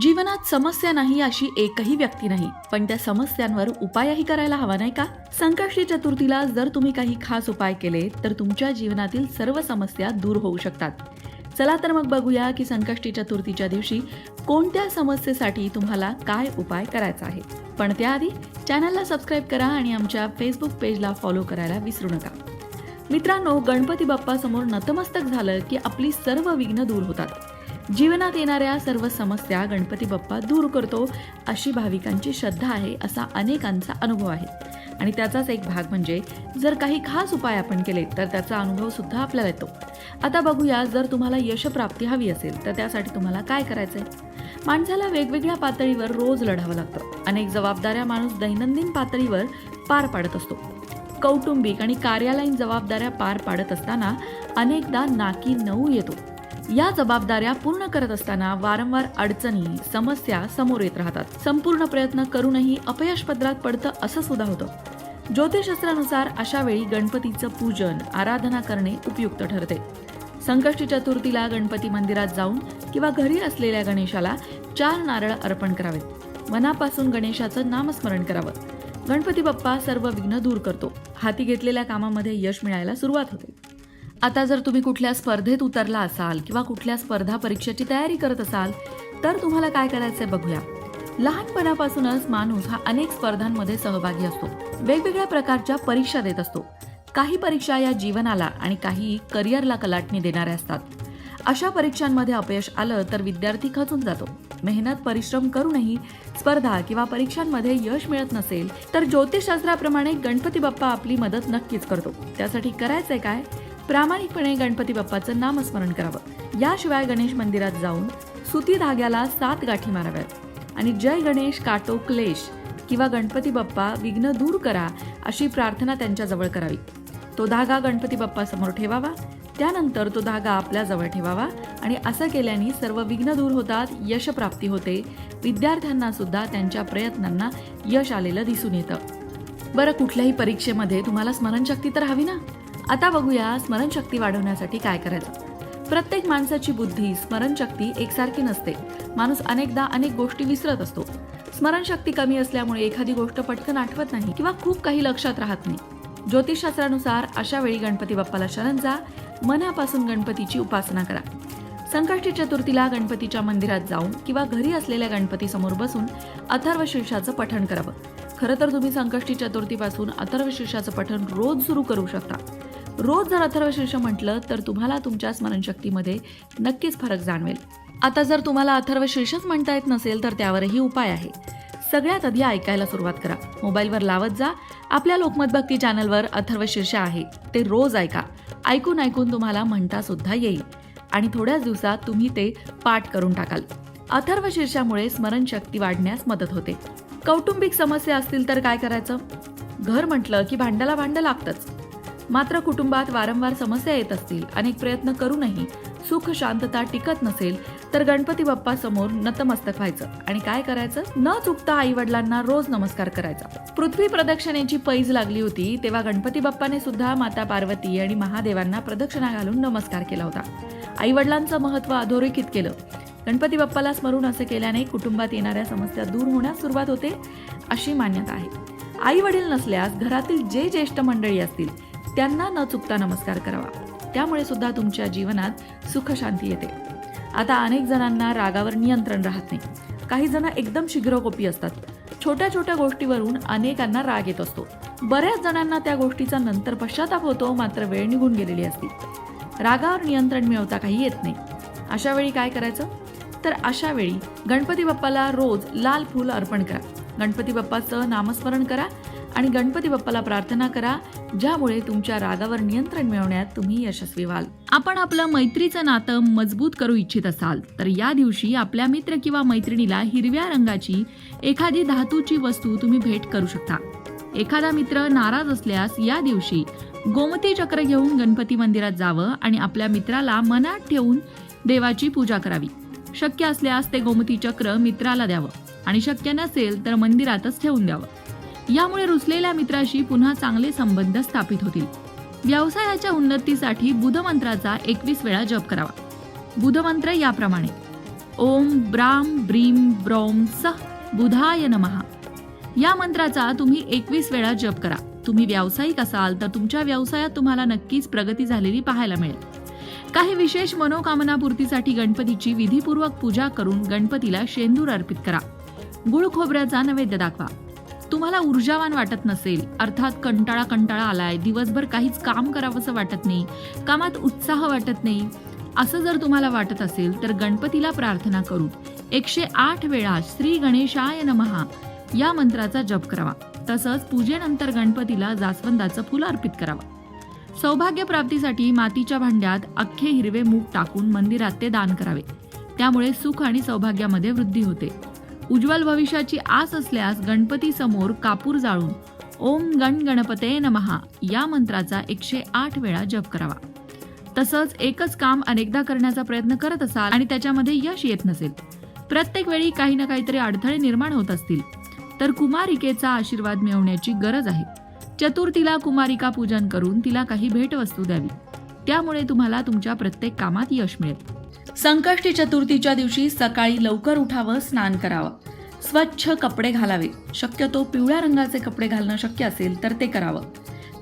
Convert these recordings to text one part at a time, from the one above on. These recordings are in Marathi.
जीवनात समस्या नाही अशी एकही व्यक्ती नाही पण त्या समस्यांवर उपायही करायला हवा नाही का? संकष्टी चतुर्थीला जर तुम्ही काही खास उपाय केले तर तुमच्या जीवनातील सर्व समस्या दूर होऊ शकतात. चला तर मग बघूया की संकष्टी चतुर्थीच्या दिवशी कोणत्या समस्येसाठी तुम्हाला काय उपाय करायचा आहे. पण त्याआधी चॅनलला सबस्क्राईब करा आणि आमच्या फेसबुक पेजला फॉलो करायला विसरू नका. मित्रांनो गणपती बाप्पा समोर नतमस्तक झालं की आपली सर्व विघ्न दूर होतात. जीवनात येणाऱ्या सर्व समस्या गणपती बाप्पा दूर करतो अशी भाविकांची श्रद्धा आहे असा अनेकांचा अनुभव आहे. आणि त्याचाच एक भाग म्हणजे जर काही खास उपाय आपण केले तर त्याचा अनुभव सुद्धा आपल्याला येतो. आता बघूया जर तुम्हाला यशप्राप्ती हवी असेल तर त्यासाठी तुम्हाला काय करायचंय? माणसाला वेगवेगळ्या पातळीवर रोज लढावं लागतं. अनेक जबाबदाऱ्या माणूस दैनंदिन पातळीवर पार पाडत असतो. कौटुंबिक आणि कार्यालयीन जबाबदाऱ्या पार पाडत असताना अनेकदा नाकी नऊ येतो. या जबाबदाऱ्या पूर्ण करत असताना वारंवार अडचणी समस्या समोर येत राहतात. संपूर्ण प्रयत्न करूनही अपयश पदरात पडतं असं सुद्धा होतं. ज्योतिषशास्त्रानुसार अशा वेळी गणपतीचं पूजन आराधना करणे उपयुक्त ठरते. संकष्टी चतुर्थीला गणपती मंदिरात जाऊन किंवा घरी असलेल्या गणेशाला चार नारळ अर्पण करावेत. मनापासून गणेशाचं नामस्मरण करावं. गणपती बाप्पा सर्व विघ्न दूर करतो. हाती घेतलेल्या कामामध्ये यश मिळायला सुरुवात होते. आता जर तुम्ही कुठल्या स्पर्धेत उतरला असाल किंवा कुठल्या स्पर्धा परीक्षेची तयारी करत असाल तर तुम्हाला काय करायचंय बघूया. लहानपणापासूनच माणूस हा अनेक स्पर्धांमध्ये सहभागी असतो. वेगवेगळ्या प्रकारच्या परीक्षा देत असतो. काही परीक्षा या जीवनाला आणि काही करिअरला कलाटणी देणाऱ्या असतात. अशा परीक्षांमध्ये अपयश आलं तर विद्यार्थी खचून जातो. मेहनत परिश्रम करूनही स्पर्धा किंवा परीक्षांमध्ये यश मिळत नसेल तर ज्योतिषशास्त्राप्रमाणे गणपती बाप्पा आपली मदत नक्कीच करतो. त्यासाठी करायचंय काय? प्रामाणिकपणे गणपती बाप्पाचं नामस्मरण करावं. याशिवाय गणेश मंदिरात जाऊन सुती धाग्याला सात गाठी माराव्यात. आणि जय गणेश काटो क्लेश किंवा गणपती बाप्पा विघ्न दूर करा अशी प्रार्थना त्यांच्याजवळ करावी. तो धागा गणपती बाप्पा समोर ठेवावा. त्यानंतर तो धागा आपल्या जवळ ठेवावा. आणि असं केल्याने सर्व विघ्न दूर होतात यशप्राप्ती होते. विद्यार्थ्यांना सुद्धा त्यांच्या प्रयत्नांना यश आलेलं दिसून येतं. बरं कुठल्याही परीक्षेमध्ये तुम्हाला स्मरणशक्ती तर हवी ना? आता बघूया स्मरणशक्ती वाढवण्यासाठी काय करायचं. प्रत्येक माणसाची बुद्धी स्मरणशक्ती एकसारखी नसते. माणूस अनेकदा अनेक गोष्टी विसरत असतो. स्मरणशक्ती कमी असल्यामुळे एखादी गोष्ट पटकन आठवत नाही किंवा खूप काही लक्षात राहत नाही. ज्योतिषशास्त्रानुसार अशा वेळी गणपती बाप्पाला शरण जा मनापासून गणपतीची उपासना करा. संकष्टी चतुर्थीला गणपतीच्या मंदिरात जाऊन किंवा घरी असलेल्या गणपती समोर बसून अथर्व शीर्षाचं पठण करावं. खरं तर तुम्ही संकष्टी चतुर्थीपासून अथर्व शीर्षाचं पठण रोज सुरू करू शकता. रोज जर अथर्वशीर्ष म्हटलं तर तुम्हाला तुमच्या स्मरणशक्तीमध्ये नक्कीच फरक जाणवेल. आता जर तुम्हाला अथर्वशीर्षच म्हणता येत नसेल तर त्यावरही उपाय आहे. सगळ्यात आधी ऐकायला सुरुवात करा. मोबाईलवर लावत जा. आपल्या लोकमत भक्ती चॅनलवर अथर्व शीर्ष आहे. ते रोज ऐका. ऐकून ऐकून तुम्हाला म्हणता सुद्धा येईल. आणि थोड्याच दिवसात तुम्ही ते पाठ करून टाकाल. अथर्व शीर्षामुळे स्मरणशक्ती वाढण्यास मदत होते. कौटुंबिक समस्या असतील तर काय करायचं? घर म्हटलं की भांड्याला भांडं लागतंच. मात्र कुटुंबात वारंवार समस्या येत असतील अनेक प्रयत्न करूनही सुख शांतता टिकत नसेल तर गणपती बाप्पा समोर नतमस्तक व्हायचं. आणि काय करायचं? न चुकता आई वडिलांना रोज नमस्कार करायचा. पृथ्वी प्रदक्षिणेची पैज लागली होती तेव्हा गणपती बाप्पाने सुद्धा माता पार्वती आणि महादेवांना प्रदक्षिणा घालून नमस्कार केला होता. आई वडिलांचं महत्त्व अधोरेखित केलं. गणपती बाप्पाला स्मरून असं केल्याने कुटुंबात येणाऱ्या समस्या दूर होण्यास सुरुवात होते अशी मान्यता आहे. आई वडील नसल्यास घरातील जे ज्येष्ठ मंडळी असतील त्यांना न चुकता नमस्कार करावा. त्यामुळे सुद्धा तुमच्या जीवनात सुख शांती येते. आता अनेक जणांना रागावर नियंत्रण राहत नाही. काही जण एकदम शीघ्रकोपी असतात. छोट्या छोट्या गोष्टीवरून अनेकांना राग येत असतो. बऱ्याच जणांना त्या गोष्टीचा नंतर पश्चाताप होतो मात्र वेळ निघून गेलेली असते. रागावर नियंत्रण मिळवता काही येत नाही. अशा वेळी काय करायचं? तर अशा वेळी गणपती बाप्पाला रोज लाल फूल अर्पण करा. गणपती बाप्पाचं नामस्मरण करा. आणि गणपती बाप्पाला प्रार्थना करा ज्यामुळे तुमच्या रागावर नियंत्रण मिळवण्यात तुम्ही यशस्वी व्हाल. आपण आपलं मैत्रीचं नातं मजबूत करू इच्छित असाल तर या दिवशी आपल्या मित्र किंवा मैत्रिणीला हिरव्या रंगाची एखादी धातूची वस्तू तुम्ही भेट करू शकता. एखादा मित्र नाराज असल्यास या दिवशी गोमती चक्र घेऊन गणपती मंदिरात जावं आणि आपल्या मित्राला मनात ठेवून देवाची पूजा करावी. शक्य असल्यास ते गोमती चक्र मित्राला द्यावं आणि शक्य नसेल तर मंदिरातच ठेवून द्यावं. यामुळे रुसलेल्या मित्राशी पुन्हा चांगले संबंध स्थापित होतील. व्यवसायाच्या उन्नतीसाठी बुधमंत्राचा एकवीस वेळा जप करावा. बुधमंत्र याप्रमाणे. ओम ब्राम ब्रीम ब्रौम सह बुधाय नमहा या मंत्राचा तुम्ही एकवीस वेळा जप करा. तुम्ही व्यावसायिक असाल तर तुमच्या व्यवसायात तुम्हाला नक्कीच प्रगती झालेली पाहायला मिळेल. काही विशेष मनोकामनापूर्तीसाठी गणपतीची विधीपूर्वक पूजा करून गणपतीला शेंदूर अर्पित करा. गुळ खोबऱ्याचा नैवेद्य दाखवा. तुम्हाला ऊर्जावान वाटत नसेल अर्थात कंटाळा कंटाळा आलाय दिवसभर काहीच काम करावंसं वाटत नाही कामात उत्साह वाटत नाही असं जर तुम्हाला वाटत असेल तर गणपतीला प्रार्थना करून एकशे आठ वेळा श्री गणेशाय नमहा या मंत्राचा जप करावा. तसंच पूजेनंतर गणपतीला जास्वंदाचं फुल अर्पित करावं. सौभाग्य प्राप्तीसाठी मातीच्या भांड्यात अख्खे हिरवे मूग टाकून मंदिरात ते दान करावे. त्यामुळे सुख आणि सौभाग्यामध्ये वृद्धी होते. उज्ज्वल भविष्याची आस असल्यास गणपती समोर कापूर जाळून ओम गण गणपते नमहा या मंत्राचा एकशे आठ वेळा जप करावा. तसंच एकच काम अनेकदा करण्याचा प्रयत्न करत असाल आणि त्याच्यामध्ये यश येत नसेल प्रत्येक वेळी काही ना काहीतरी अडथळे निर्माण होत असतील तर कुमारिकेचा आशीर्वाद मिळवण्याची गरज आहे. चतुर्थीला कुमारिका पूजन करून तिला काही भेटवस्तू द्यावी. त्यामुळे तुम्हाला तुमच्या प्रत्येक कामात यश मिळेल. संकष्टी चतुर्थीच्या दिवशी सकाळी लवकर उठावं स्नान करावं. स्वच्छ कपडे घालावे. शक्यतो पिवळ्या रंगाचे कपडे घालणं शक्य असेल तर ते करावं.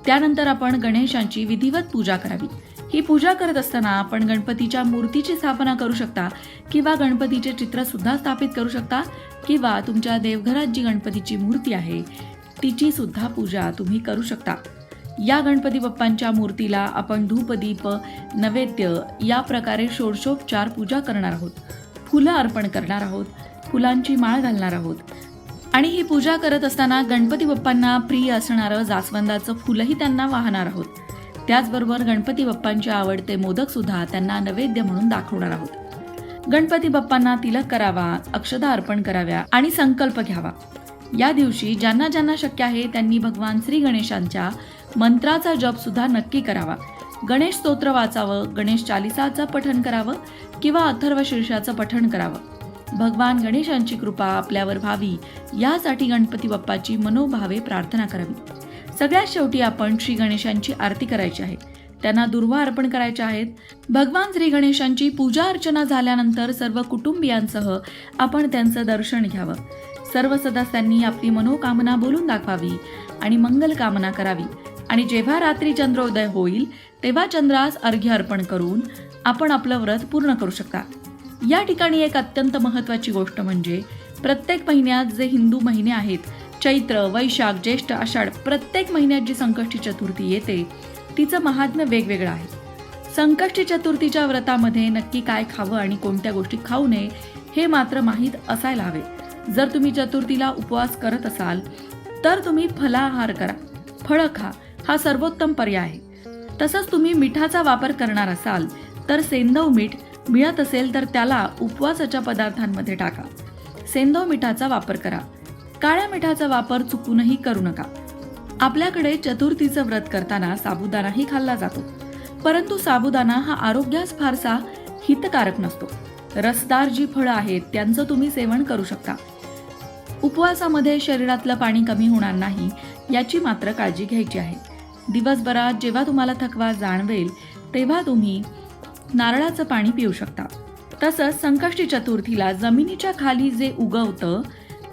त्यानंतर आपण गणेशांची विधिवत पूजा करावी. ही पूजा करत असताना आपण गणपतीच्या मूर्तीची स्थापना करू शकता किंवा गणपतीचे चित्र सुद्धा स्थापित करू शकता किंवा तुमच्या देवघरात जी गणपतीची मूर्ती आहे तिची सुद्धा पूजा तुम्ही करू शकता. या गणपती बाप्पांच्या मूर्तीला आपण धूपदीप नैवेद्य या प्रकारे षोडशोपचार पूजा करणार आहोत. फुलं अर्पण करणार आहोत फुलांची माळ घालणार आहोत. आणि ही पूजा करत असताना गणपती बाप्पांना प्रिय असणारं जास्वंदाचं फुलंही त्यांना वाहणार आहोत. त्याचबरोबर गणपती बाप्पांचे आवडते मोदक सुद्धा त्यांना नैवेद्य म्हणून दाखवणार आहोत. गणपती बाप्पांना तिलक करावा अक्षदा अर्पण कराव्या आणि संकल्प घ्यावा. या दिवशी ज्यांना ज्यांना शक्य आहे त्यांनी भगवान श्री गणेशांच्या मंत्राचा जप सुद्धा नक्की करावा. गणेश स्तोत्र वाचावं गणेश चालिसाचं पठण करावं किंवा अथर्व शीर्षाचं पठण करावं. भगवान गणेशांची कृपा आपल्यावर व्हावी यासाठी गणपती बाप्पाची मनोभावे प्रार्थना करावी. सगळ्यात शेवटी आपण श्री गणेशांची आरती करायची आहे. त्यांना दुर्वा अर्पण करायच्या आहेत. भगवान श्री गणेशांची पूजा अर्चना झाल्यानंतर सर्व कुटुंबियांसह आपण त्यांचं दर्शन घ्यावं. सर्व सदस्यांनी आपली मनोकामना बोलून दाखवावी आणि मंगल कामना करावी. आणि जेव्हा रात्री चंद्रोदय होईल तेव्हा चंद्रास अर्घ्य अर्पण करून आपण आपलं व्रत पूर्ण करू शकता. या ठिकाणी एक अत्यंत महत्त्वाची गोष्ट म्हणजे प्रत्येक महिन्यात जे हिंदू महिने आहेत चैत्र वैशाख ज्येष्ठ आषाढ प्रत्येक महिन्यात जी संकष्टी चतुर्थी येते तिचं महात्म्य वेगवेगळं आहे. संकष्टी चतुर्थीच्या व्रतामध्ये नक्की काय खावं आणि कोणत्या गोष्टी खाऊ नये हे मात्र माहीत असायला हवे. जर तुम्ही चतुर्थीला उपवास करत असाल तर तुम्ही फलाहार करा फळं खा हा सर्वोत्तम पर्याय. आहे तसंच तुम्ही मिठाचा वापर करणार असाल तर सेंदव मीठ मिळत असेल तर त्याला उपवासाच्या पदार्थांमध्ये टाका. सेंदव मिठाचा वापर करा. काळ्या मिठाचा वापर चुकूनही करू नका. आपल्याकडे चतुर्थीचं व्रत करताना साबुदाणाही खाल्ला जातो. परंतु साबुदाणा हा आरोग्यास फारसा हितकारक नसतो. रसदार जी फळं आहेत त्यांचं तुम्ही सेवन करू शकता. उपवासामध्ये शरीरातलं पाणी कमी होणार नाही याची मात्र काळजी घ्यायची आहे. दिवसभरात जेव्हा तुम्हाला थकवा जाणवेल तेव्हा तुम्ही नारळाचं पाणी पिऊ शकता. तसंच संकष्टी चतुर्थीला जमिनीच्या खाली जे उगवतं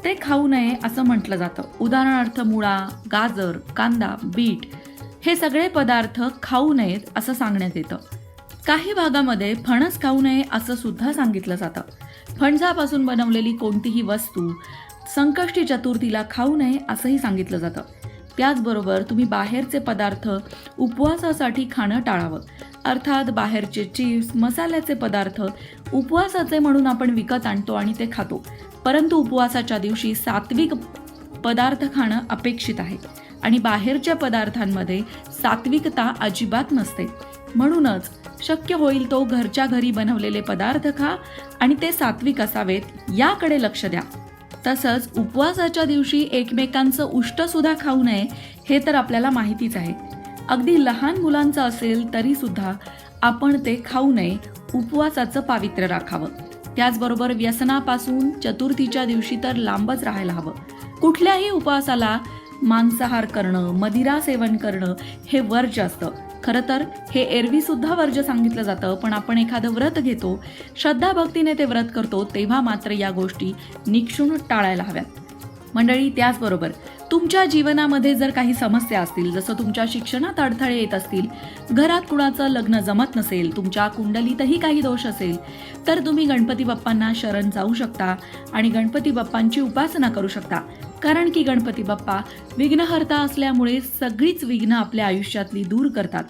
ते खाऊ नये असं म्हटलं जातं. उदाहरणार्थ मुळा गाजर कांदा बीट हे सगळे पदार्थ खाऊ नयेत असं सांगण्यात येतं. काही भागामध्ये फणस खाऊ नये असं सुद्धा सांगितलं जातं. फणसापासून बनवलेली कोणतीही वस्तू संकष्टी चतुर्थीला खाऊ नये असंही सांगितलं जातं. त्याचबरोबर तुम्ही बाहेरचे पदार्थ उपवासासाठी खाणं टाळावं. अर्थात बाहेरचे चिप्स मसाल्याचे पदार्थ उपवासाचे म्हणून आपण विकत आणतो आणि ते खातो. परंतु उपवासाच्या दिवशी सात्विक पदार्थ खाणं अपेक्षित आहे. आणि बाहेरच्या पदार्थांमध्ये सात्विकता अजिबात नसते. म्हणूनच शक्य होईल तो घरच्या घरी बनवलेले पदार्थ खा आणि ते सात्विक असावेत याकडे लक्ष द्या. तसंच उपवासाच्या दिवशी एकमेकांचं उष्ट सुद्धा खाऊ नये हे तर आपल्याला माहितीच आहे. अगदी लहान मुलांचं असेल तरी सुद्धा आपण ते खाऊ नये उपवासाचं पावित्र्य राखावं. त्याचबरोबर व्यसनापासून चतुर्थीच्या दिवशी तर लांबच राहायला हवं. कुठल्याही उपवासाला मांसाहार करणं मदिरा सेवन करणं हे वर्ज्य असतं खरं तर हे एरवी सुद्धा वर्ज सांगितलं जातं पण आपण एखादं व्रत घेतो श्रद्धा भक्तीने ते व्रत करतो तेव्हा मात्र या गोष्टी निक्षून टाळायला हव्यात. मंडळी त्याचबरोबर तुमच्या जीवनामध्ये जर काही समस्या असतील जसं तुमच्या शिक्षणात अडथळे येत असतील घरात कुणाचं लग्न जमत नसेल तुमच्या कुंडलीतही काही दोष असेल तर तुम्ही गणपती बाप्पांना शरण जाऊ शकता आणि गणपती बाप्पांची उपासना करू शकता. कारण की गणपती बाप्पा विघ्नहर्ता असल्यामुळे सगळीच विघ्न आपल्या आयुष्यातली दूर करतात.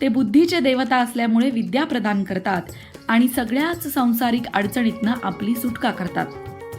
ते बुद्धीचे देवता असल्यामुळे विद्या प्रदान करतात आणि सगळ्याच संसारिक अडचणीतनं आपली सुटका करतात.